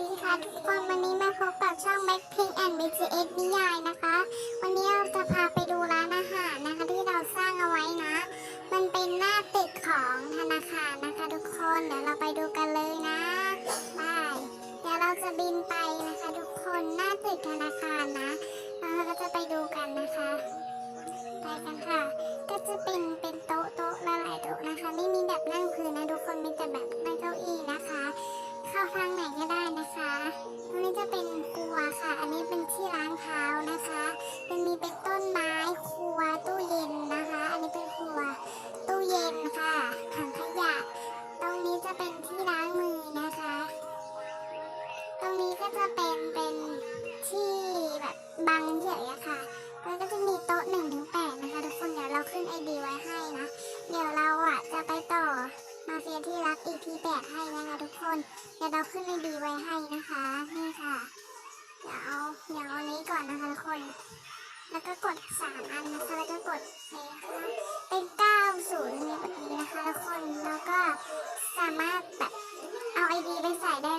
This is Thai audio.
ดีค่ะทุกคนวันนี้มาพบกับช่อง Blackpink and BTS นิยายนะคะ วันนี้เราจะพาไปดูร้านอาหารนะคะที่เราสร้างเอาไว้นะ มันเป็นหน้าตึกของธนาคารนะคะทุกคนเดี๋ยวเราไปดูกันเลยนะไปเดี๋ยวเราจะบินไป เป็นเป็นที่แบบบางเที่ยอะค่ะแล้วก็จะมีโต๊ะหนึ่งถึงแปดนะคะทุกคนเดี๋ยวเราขึ้นไอดีไว้ให้นะ เดี๋ยวเราอะจะไปต่อมาเฟียที่รัก EP แปดให้นะคะทุกคน เดี๋ยวเราขึ้นไอดีไว้ให้นะคะนี่ค่ะ เดี๋ยวเอาเดี๋ยวเอานี้ก่อนนะคะทุกคน แล้วก็กดสามอันนะคะแล้วก็กดนี้ค่ะเป็นเก้าศูนย์ในแบบนี้นะคะทุกคนแล้วก็สามารถแบบเอาไอดีไปใส่ได้